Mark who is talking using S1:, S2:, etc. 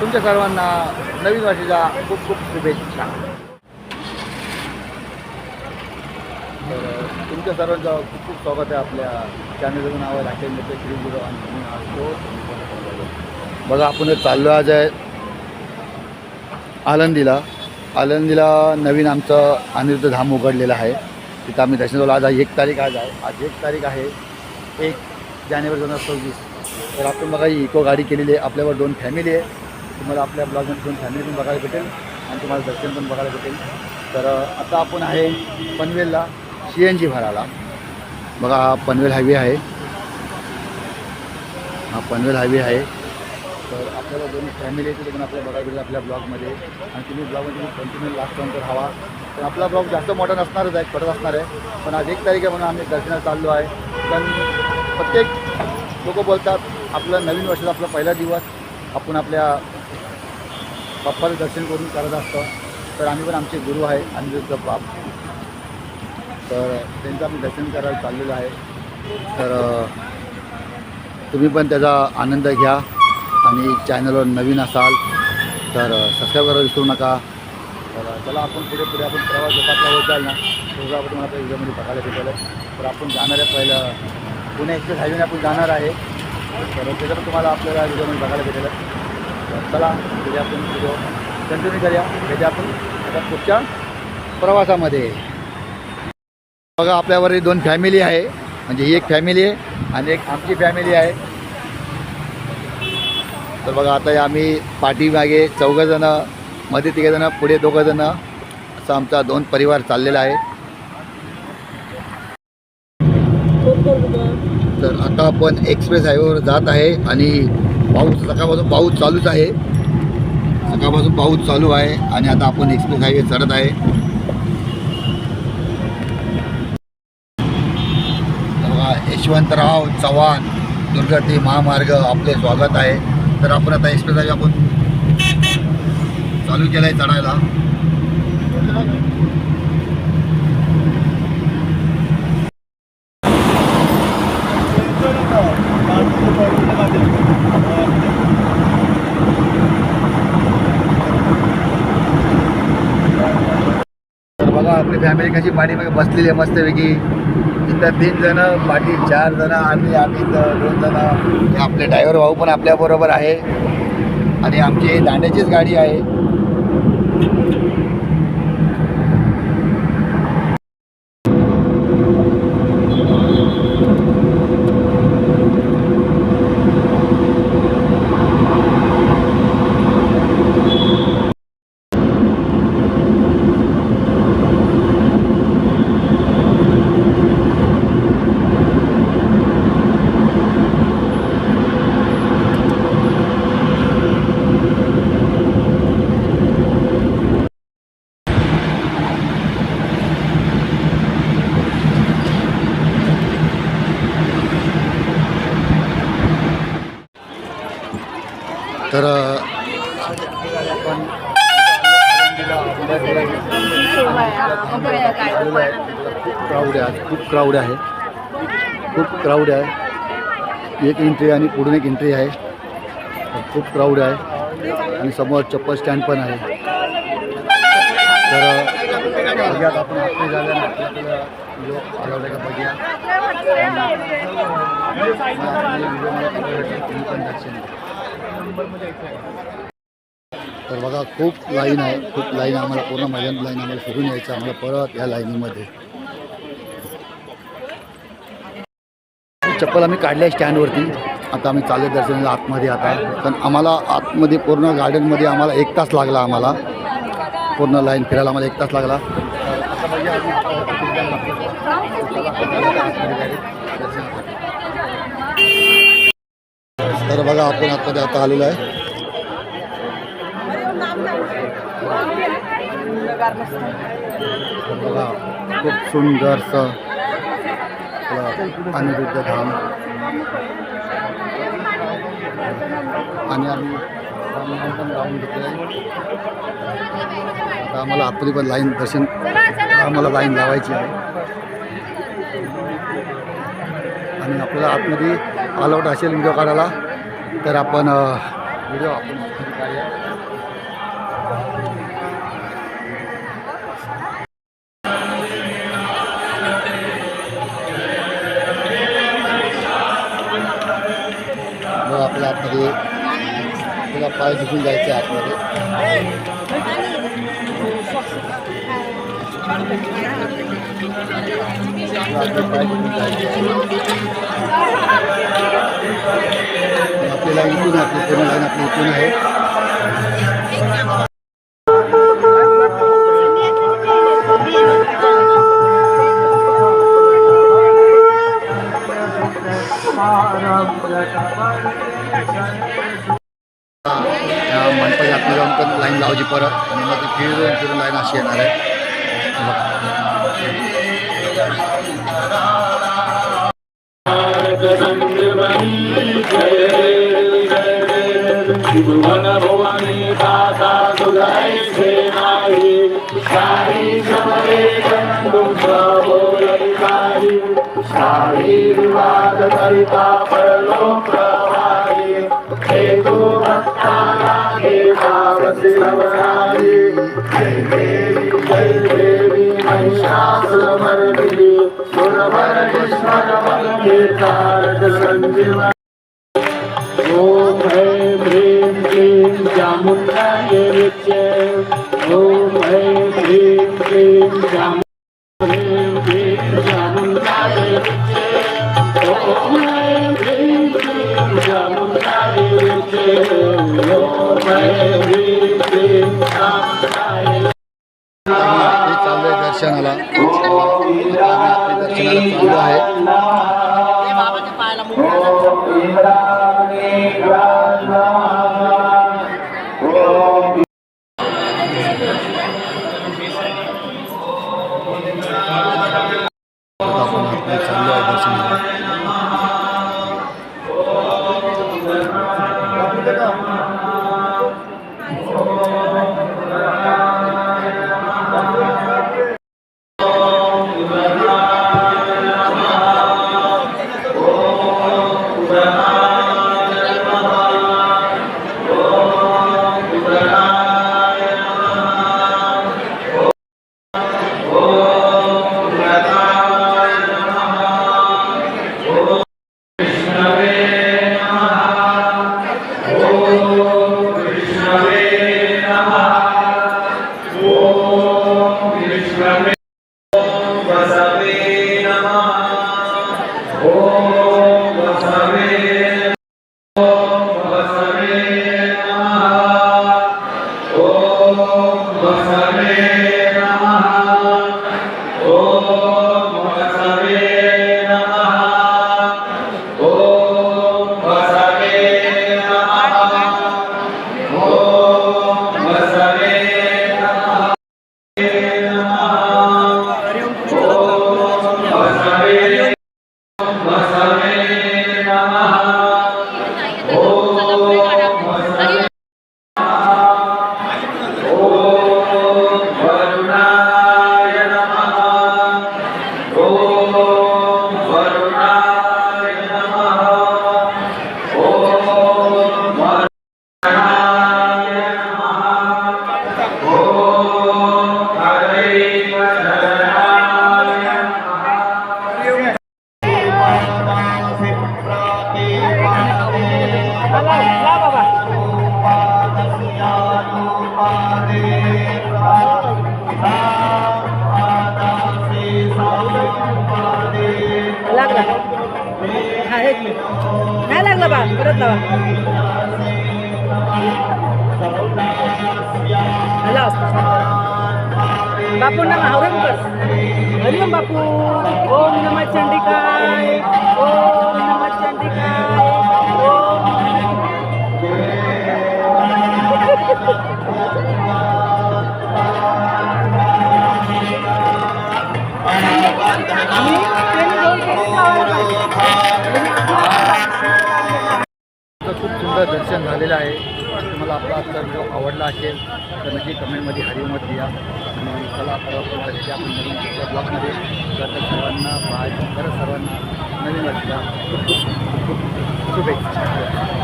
S1: तुमच्या सर्वांना नवीन वर्षाच्या खूप खूप शुभेच्छा. तर तुमच्या सर्वांचं खूप खूप स्वागत आहे आपल्या चॅनलचं नाव आहे राकेश मित्र श्री गुरु आणि असतो बघा आपण चाललो आज आहे आलंदीला आलंदीला नवीन आमचं अनिरुद्ध धाम उघडलेलं आहे. तिथं आम्ही दर्शन झालो आज एक तारीख आज आहे. आज एक तारीख आहे. एक जानेवारी दोन हजार सव्वीस. तर आपण बघा ही इको गाडी केलेली आहे. आपल्यावर दोन फॅमिली आहे. तुम्हाला आपल्या ब्लॉगमध्ये तुम्ही फॅमिली पण बघायला भेटेल आणि तुम्हाला दर्शन पण बघायला भेटेल. तर आता आपण आहे पनवेलला सी एन जी भराला बघा हा पनवेल हायवे आहे. हा पनवेल हायवे आहे. तर आपल्याला दोन फॅमिली आहे ते पण आपल्याला बघायला भेटेल आपल्या ब्लॉगमध्ये. आणि तुम्ही ब्लॉगमध्ये कंटिन्यू लास्टपर्यंत हवा तर आपला ब्लॉग जास्त मोठा नसणारच आहे छोटा असणार आहे. पण आज एक तारीख आहे म्हणून आम्ही दर्शनाला चाललो आहे. पण प्रत्येक लोक बोलतात आपलं नवीन वर्षाचा आपला पहिला दिवस. आपण आपल्या बाप्पाचं दर्शन करून करत असतो. तर आम्ही पण आमचे गुरु आहे. अनिरुद्ध बाप तर त्यांचं आम्ही दर्शन करायला चाललेलं आहे. तर तुम्ही पण त्याचा आनंद घ्या आणि चॅनलवर नवीन असाल तर सबस्क्राईब करायला विसरू नका. तर चला आपण पुढे पुढे आपण प्रवास जसा प्रवास जाईल ना तसं आपण आपल्या व्हिडिओमध्ये बघायला भेटेल. तर आपण जाणार आहे पहिलं पुणे एक्सप्रेस हायवेने आपण जाणार आहे. तर त्याचं तुम्हाला आपल्याला व्हिडिओमध्ये बघायला भेटेल. चला पुढे आपण व्हिडिओ कंटिन्यू करूया. त्याच्या आपण. आता पुढच्या प्रवासामध्ये. बघा आपल्यावर दोन फॅमिली आहे. म्हणजे ही एक फॅमिली आहे आणि एक आमची फॅमिली आहे. तर बघा आता आम्ही पाठीमागे चौघंजणं मध्ये तिघंजणं पुढे दोघंजणं असं आमचा दोन परिवार चाललेला आहे. तर आता आपण एक्सप्रेस हायवेवर जात आहे आणि पाऊस सकाळपासून पाऊस चालूच आहे. सकाळपासून पाऊस चालू आहे आणि आता आपण एक्सप्रेस हायवे चढत आहे. यशवंतराव चव्हाण दुर्गती महामार्ग आपले स्वागत आहे. तर आपण आता एक्सप्रेस हायवे आपण चालू केला आहे चढायला तर बघा आपली फॅमिली कशी पाठीमागे बसलेली आहे मस्तपैकी. इथं तीन जण पाठी चार जण आम्ही आम्ही दोन जण. आपले ड्रायव्हर भाऊ पण आपल्याबरोबर आहे. आणि आमची दांड्याचीच गाडी आहे. तर खूप क्राऊड आहे खूप क्राऊड आहे. खूप क्राऊड आहे. एक एंट्री आणि पुढून एक एंट्री आहे. खूप क्राऊड आहे. आणि समोर चप्पल स्टँड पण आहे. तर बघूयात आपण आपले झाल्या लोक आलावलं का? बघूया. आणि मला तुम्ही पण दर्शन घ्या. तर बघा खूप लाईन आहे. खूप लाईन आम्हाला पूर्ण मैदान लाईन आम्हाला फिरून यायचं आम्हाला परत या लाईनीमध्ये. चप्पल आम्ही काढली आहे स्टँडवरती. आता आम्ही चालत दर्शनाला आतमध्ये आता. पण आम्हाला आतमध्ये पूर्ण गार्डनमध्ये आम्हाला एक तास लागला आम्हाला. पूर्ण लाईन फिरायला आम्हाला एक तास लागला. आता बघूया आम्ही आता किती time लागतो. चला, आता आतमध्ये direct दर्शनासाठी. तर बघा आपण आतमध्ये आता आलेलो आहे. बघा खूप सुंदरसं अनिरुद्ध धाम. आणि आम्ही पण लावून घेतलं आहे आता आम्हाला आतमध्ये पण लाईन दर्शन आम्हाला लाईन लावायची आहे. आणि आपल्याला आतमध्ये ऑल आउट असेल व्हिडिओ काढायला. तर आपण
S2: व्हिडिओ आपण आपल्या आतमध्ये आपल्याला पाय दुखून जायचे आतमध्ये. पाय दुखून जायचे. लाईन इथून आपली पूर्ण लाईन आपली इथून आहे. त्या मंडपाच्या आतमध्ये जाऊन पण लाईन लावायची परत. आणि मग ती फिरून फिरून लाईन अशी येणार आहे.
S1: त्रिभुवन भवानी दाता सुधाई से नाही। साई समरे चंदू बोलकारी साई विवाद करिता परलो प्रवाही हेतु भक्ता लागे पावसी नवरारी जय देवी जय देवी महिषासुरमर्दिनी सुरवर विस्मर बल तारक संजीवन।
S2: दर्शनाला आम्ही दर्शनाला चाललो आहे
S3: एक मिनिट नाही लागला बा परत लावा हॅलो बापू नम हरिओम कर हरिओम बापू ओम नम चंडिकाय ओम नम चंडिकाय ओम
S2: झालेला आहे. तुम्हाला आपला आजचा व्हिडिओ आवडला असेल तर नक्की कमेंटमध्ये हरिओमत द्या आणि चला परत आपण नवीन दुसऱ्या ब्लॉगमध्ये. तर सर्वांना बाय खरंच सर्वांना नवीन वर्षाला खूप खूप शुभेच्छा.